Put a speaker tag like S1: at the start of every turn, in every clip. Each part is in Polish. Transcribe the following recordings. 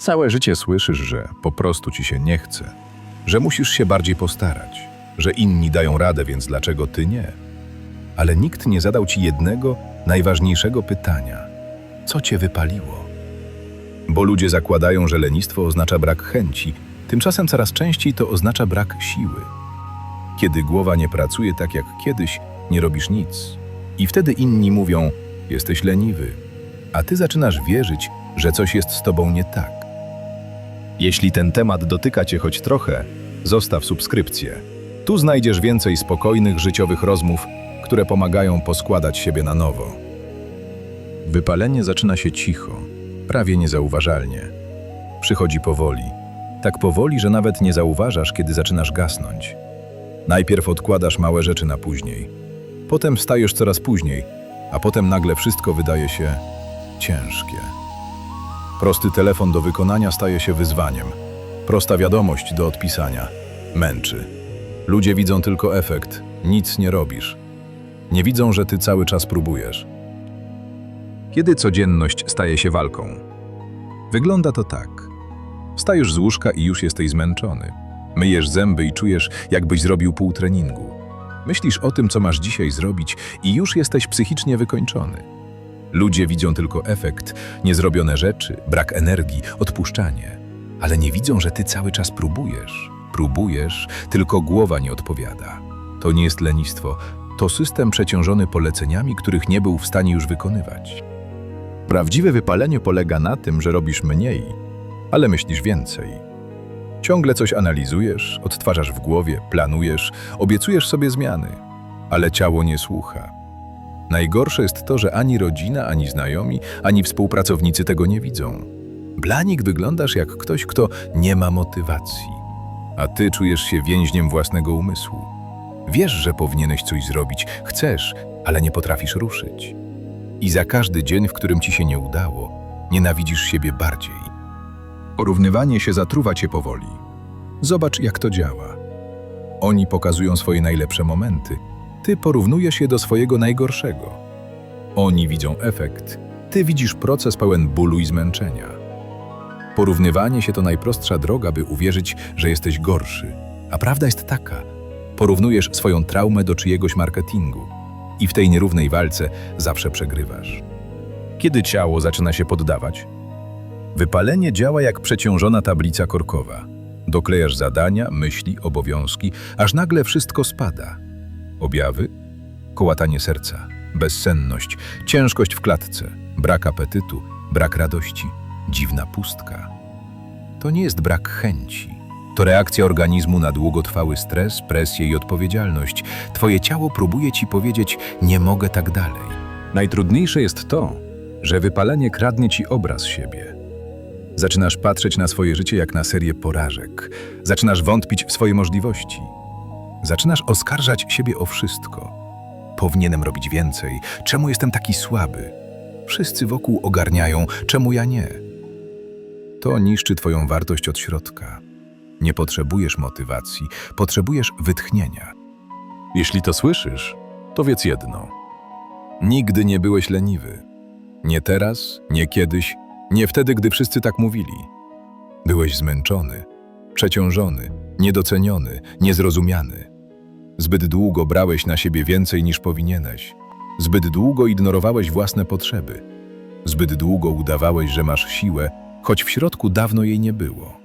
S1: Całe życie słyszysz, że po prostu ci się nie chce, że musisz się bardziej postarać, że inni dają radę, więc dlaczego ty nie? Ale nikt nie zadał ci jednego, najważniejszego pytania: co cię wypaliło? Bo ludzie zakładają, że lenistwo oznacza brak chęci, tymczasem coraz częściej to oznacza brak siły. Kiedy głowa nie pracuje tak jak kiedyś, nie robisz nic. I wtedy inni mówią: jesteś leniwy, a ty zaczynasz wierzyć, że coś jest z tobą nie tak. Jeśli ten temat dotyka cię choć trochę, zostaw subskrypcję. Tu znajdziesz więcej spokojnych, życiowych rozmów, które pomagają poskładać siebie na nowo. Wypalenie zaczyna się cicho, prawie niezauważalnie. Przychodzi powoli, tak powoli, że nawet nie zauważasz, kiedy zaczynasz gasnąć. Najpierw odkładasz małe rzeczy na później, potem wstajesz coraz później, a potem nagle wszystko wydaje się ciężkie. Prosty telefon do wykonania staje się wyzwaniem. Prosta wiadomość do odpisania męczy. Ludzie widzą tylko efekt, nic nie robisz. Nie widzą, że ty cały czas próbujesz. Kiedy codzienność staje się walką? Wygląda to tak. Wstajesz z łóżka i już jesteś zmęczony. Myjesz zęby i czujesz, jakbyś zrobił pół treningu. Myślisz o tym, co masz dzisiaj zrobić i już jesteś psychicznie wykończony. Ludzie widzą tylko efekt, niezrobione rzeczy, brak energii, odpuszczanie. Ale nie widzą, że ty cały czas próbujesz. Próbujesz, tylko głowa nie odpowiada. To nie jest lenistwo, to system przeciążony poleceniami, których nie był w stanie już wykonywać. Prawdziwe wypalenie polega na tym, że robisz mniej, ale myślisz więcej. Ciągle coś analizujesz, odtwarzasz w głowie, planujesz, obiecujesz sobie zmiany, ale ciało nie słucha. Najgorsze jest to, że ani rodzina, ani znajomi, ani współpracownicy tego nie widzą. Dla nich wyglądasz jak ktoś, kto nie ma motywacji, a ty czujesz się więźniem własnego umysłu. Wiesz, że powinieneś coś zrobić, chcesz, ale nie potrafisz ruszyć. I za każdy dzień, w którym ci się nie udało, nienawidzisz siebie bardziej. Porównywanie się zatruwa cię powoli. Zobacz, jak to działa. Oni pokazują swoje najlepsze momenty, ty porównujesz je do swojego najgorszego. Oni widzą efekt, ty widzisz proces pełen bólu i zmęczenia. Porównywanie się to najprostsza droga, by uwierzyć, że jesteś gorszy. A prawda jest taka: porównujesz swoją traumę do czyjegoś marketingu i w tej nierównej walce zawsze przegrywasz. Kiedy ciało zaczyna się poddawać? Wypalenie działa jak przeciążona tablica korkowa. Doklejasz zadania, myśli, obowiązki, aż nagle wszystko spada. Objawy? Kołatanie serca, bezsenność, ciężkość w klatce, brak apetytu, brak radości, dziwna pustka. To nie jest brak chęci. To reakcja organizmu na długotrwały stres, presję i odpowiedzialność. Twoje ciało próbuje ci powiedzieć: Nie mogę tak dalej. Najtrudniejsze jest to, że wypalenie kradnie ci obraz siebie. Zaczynasz patrzeć na swoje życie jak na serię porażek. Zaczynasz wątpić w swoje możliwości. Zaczynasz oskarżać siebie o wszystko. Powinienem robić więcej. Czemu jestem taki słaby? Wszyscy wokół ogarniają, czemu ja nie? To niszczy Twoją wartość od środka. Nie potrzebujesz motywacji, potrzebujesz wytchnienia. Jeśli to słyszysz, to wiedz jedno. Nigdy nie byłeś leniwy. Nie teraz, nie kiedyś, nie wtedy, gdy wszyscy tak mówili. Byłeś zmęczony, przeciążony, niedoceniony, niezrozumiany. Zbyt długo brałeś na siebie więcej niż powinieneś. Zbyt długo ignorowałeś własne potrzeby. Zbyt długo udawałeś, że masz siłę, choć w środku dawno jej nie było.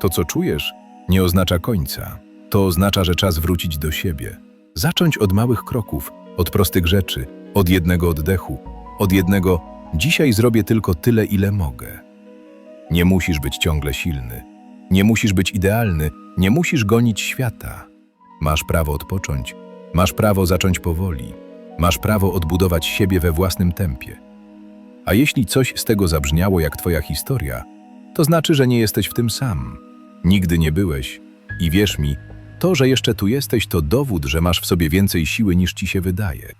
S1: To, co czujesz, nie oznacza końca. To oznacza, że czas wrócić do siebie. Zacząć od małych kroków, od prostych rzeczy, od jednego oddechu, od jednego dzisiaj zrobię tylko tyle, ile mogę. Nie musisz być ciągle silny. Nie musisz być idealny, nie musisz gonić świata. Masz prawo odpocząć, masz prawo zacząć powoli, masz prawo odbudować siebie we własnym tempie. A jeśli coś z tego zabrzmiało jak Twoja historia, to znaczy, że nie jesteś w tym sam. Nigdy nie byłeś. I wierz mi, to, że jeszcze tu jesteś, to dowód, że masz w sobie więcej siły niż ci się wydaje.